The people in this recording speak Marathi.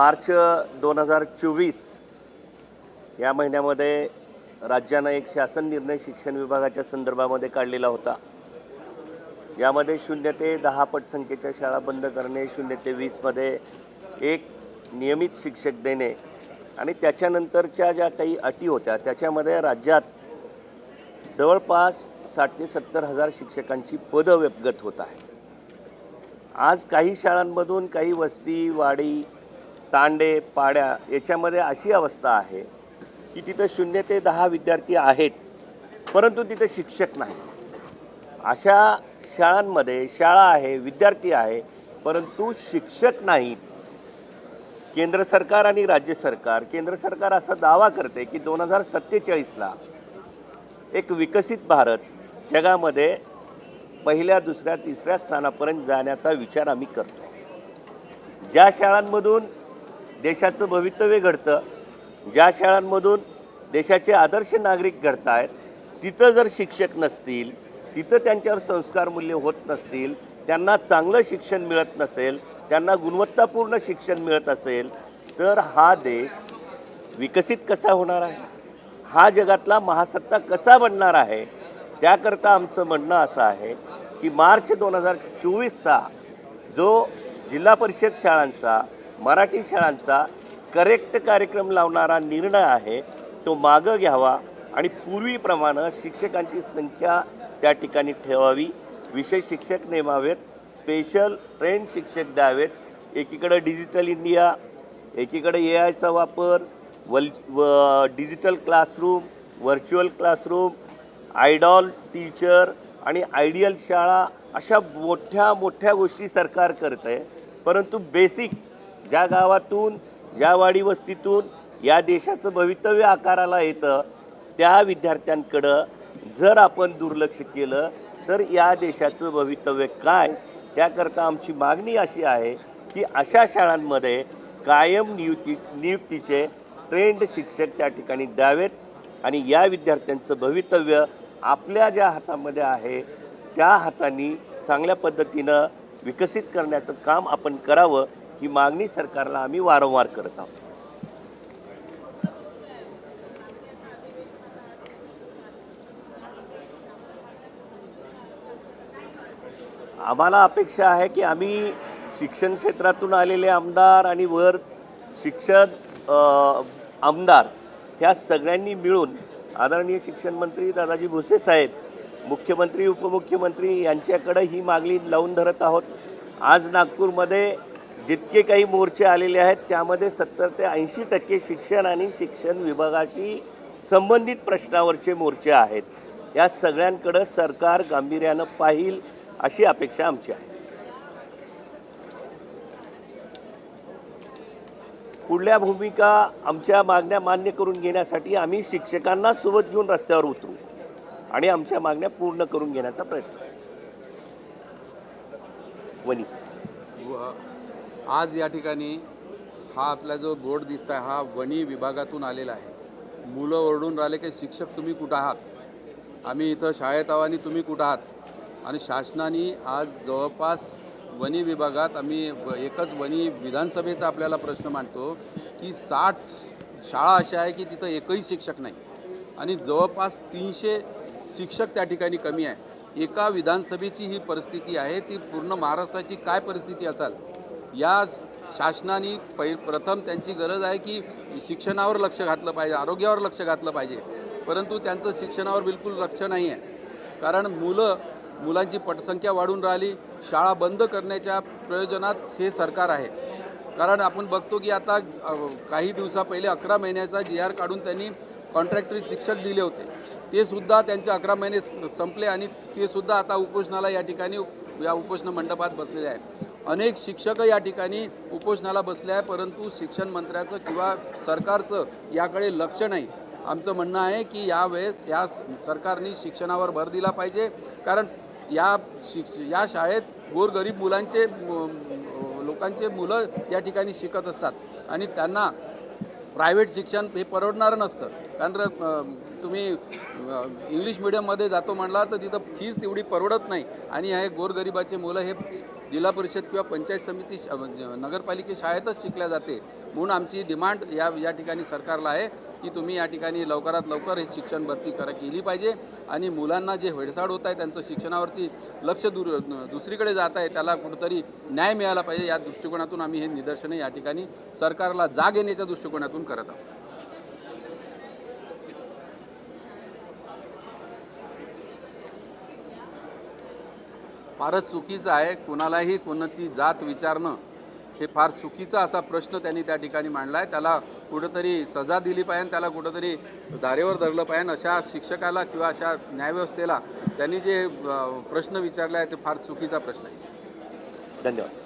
मार्च दोन हजार चोवीस या महिन्यामध्ये राज्यानं एक शासन निर्णय शिक्षण विभागाच्या संदर्भामध्ये काढलेला होता. यामध्ये शून्य ते दहा पट संख्येच्या शाळा बंद करणे शून्य ते वीसमध्ये एक नियमित शिक्षक देणे आणि त्याच्यानंतरच्या ज्या काही अटी होत्या त्याच्यामध्ये राज्यात जवळपास साठ ते सत्तर हजार शिक्षकांची पदं व्यपगत होत आहे. आज काही शाळांमधून काही वस्ती वाडी तांडे पाड्या याच्यामध्ये अशी अवस्था आहे की तिथं शून्य ते दहा विद्यार्थी आहेत परंतु तिथे शिक्षक नाही. अशा शाळांमध्ये शाळा आहे विद्यार्थी आहे परंतु शिक्षक नाहीत केंद्र सरकार आणि राज्य सरकार केंद्र सरकार असा दावा करते की दोन हजार सत्तेचाळीसला एक विकसित भारत जगामध्ये पहिल्या दुसऱ्या तिसऱ्या स्थानापर्यंत जाण्याचा विचार आम्ही करतो ज्या शाळांमधून देशाचं भवितव्य घडतं. ज्या शाळांमधून देशाचे आदर्श नागरिक घडत आहेत तिथं जर शिक्षक नसतील तिथं त्यांच्यावर संस्कार मूल्य होत नसतील त्यांना चांगलं शिक्षण मिळत नसेल त्यांना गुणवत्तापूर्ण शिक्षण मिळत असेल तर हा देश विकसित कसा होणार आहे? हा जगातला महासत्ता कसा बनणार आहे? त्याकरता आमचं म्हणणं असं आहे की मार्च दोन हजार चोवीसचा जो जिल्हा परिषद शाळांचा मराठी शाळांचा करेक्ट कार्यक्रम लावणारा निर्णय आहे तो मागं घ्यावा आणि पूर्वीप्रमाणे शिक्षकांची संख्या त्या ठिकाणी ठेवावी. विशेष शिक्षक नेमावेत स्पेशल ट्रेन शिक्षक द्यावेत. एकीकडं डिजिटल इंडिया एकीकडे ए आयचा वापर वल व digital classroom virtual classroom idol teacher आणि आयडियल शाळा अशा मोठ्या मोठ्या गोष्टी सरकार करत आहे परंतु बेसिक ज्या गावातून ज्या वाडी वस्तीतून या देशाचं भवितव्य आकाराला येतं त्या विद्यार्थ्यांकडं जर आपण दुर्लक्ष केलं तर या देशाचं भवितव्य काय? त्याकरता आमची मागणी अशी आहे की अशा शाळांमध्ये कायम नियुक्ती नियुक्तीचे ट्रेंड शिक्षक त्या ठिकाणी द्यावेत आणि या विद्यार्थ्यांचं भवितव्य आपल्या ज्या हातामध्ये आहे त्या हाताने चांगल्या पद्धतीनं विकसित करण्याचं काम आपण करावं ही मागणी सरकारला आम्ही वारंवार करत आहोत. आम्हाला अपेक्षा आहे की आम्ही शिक्षण क्षेत्रातून आलेले आमदार आणि वर शिक्षण आमदार ह्या सगळ्यांनी मिळून आदरणीय शिक्षण मंत्री दादाजी भुसे साहेब मुख्यमंत्री उपमुख्यमंत्री यांच्याकडे ही मागणी लावून धरत आहोत. आज नागपूरमध्ये जितके काही मोर्चे आलेले आहेत त्यामध्ये सत्तर ते ऐंशी टक्के शिक्षण आणि शिक्षण विभागाशी संबंधित प्रश्नावरचे मोर्चे आहेत. या सगळ्यांकडं सरकार गांभीर्यानं पाहिल अशी अपेक्षा आमची आहे. पुढल्या भूमिका आमच्या मागण्या मान्य करून घेण्यासाठी आम्ही शिक्षकांना सोबत घेऊन रस्त्यावर उतरू आणि आमच्या मागण्या पूर्ण करून घेण्याचा प्रयत्न वनी. आज या ठिकाणी हा आपला जो बोर्ड दिसत आहे हा वणी विभागातून आलेला आहे. मुलं ओरडून राहिले की शिक्षक तुम्ही कुठं आहात? आम्ही इथं शाळेत आहो आणि तुम्ही कुठं आहात? आणि शासनाने आज जवळपास वणी विभागात आम्ही एकच वणी विधानसभेचा आपल्याला प्रश्न मांडतो की साठ शाळा अशा आहे की तिथं एकही शिक्षक नाही. आणि जवळपास तीनशे शिक्षक त्या ठिकाणी कमी आहे. एका विधानसभेची ही परिस्थिती आहे ती पूर्ण महाराष्ट्राची काय परिस्थिती असाल? या शासनाने पै प्रथम त्यांची गरज आहे की शिक्षणावर लक्ष घातलं पाहिजे आरोग्यावर लक्ष घातलं पाहिजे. परंतु त्यांचं शिक्षणावर बिलकुल लक्ष नाही आहे कारण मुलं मुलांची पटसंख्या वाढून राहिली शाळा बंद करण्याच्या प्रयोजनात हे सरकार आहे. कारण आपण बघतो की आता काही दिवसा पहिले अकरा महिन्याचा जी आर काढून त्यांनी कॉन्ट्रॅक्टरी शिक्षक दिले होते. ते सुद्धा त्यांचे अकरा महिने स- संपले आणि ते सुद्धा आता उपोषणाला या ठिकाणी या उपोषण मंडपात बसलेले आहे अनेक शिक्षक या ठिकाणी उपोषणाला बसले आहे परंतु शिक्षण मंत्र्याचं किंवा सरकारचं याकडे लक्ष नाही. आमचं म्हणणं आहे की यावेळेस या स- सरकारने शिक्षणावर भर दिला पाहिजे. कारण या शिक्ष या शाळेत गोरगरीब मुलांचे लोकांचे मुलं या ठिकाणी शिकत असतात. आणि त्यांना प्रायव्हेट शिक्षण हे परवडणारं नसतं. कारण तुम्ही इंग्लिश मिडियममध्ये जातो म्हणला तर तिथं फीस तेवढी परवडत नाही. आणि हे गोरगरिबाचे मुलं हे जिल्हा परिषद किंवा पंचायत समिती श- म्हणजे नगरपालिके शाळेतच शिकल्या जाते म्हणून आमची डिमांड या या ठिकाणी सरकारला आहे की तुम्ही या ठिकाणी लवकरात लवकर हे शिक्षण भरती करा केली पाहिजे. आणि मुलांना जे हेडसाड होत आहे त्यांचं शिक्षणावरती लक्ष दूर दुसरीकडे जात आहे त्याला कुठंतरी न्याय मिळाला पाहिजे या दृष्टिकोनातून आम्ही हे निदर्शने या ठिकाणी सरकारला जाग येण्याच्या दृष्टिकोनातून करत आहोत. फारच चुकीचं आहे. कुणालाही कोणती जात विचारणं हे फार चुकीचा असा प्रश्न त्यांनी त्या ठिकाणी मांडला आहे त्याला कुठंतरी सजा दिली पाहिजे त्याला कुठंतरी धारेवर धरलं पाहिजे. अशा शिक्षकाला किंवा अशा न्यायव्यवस्थेला त्यांनी जे प्रश्न विचारले आहे ते फार चुकीचा प्रश्न आहे. धन्यवाद.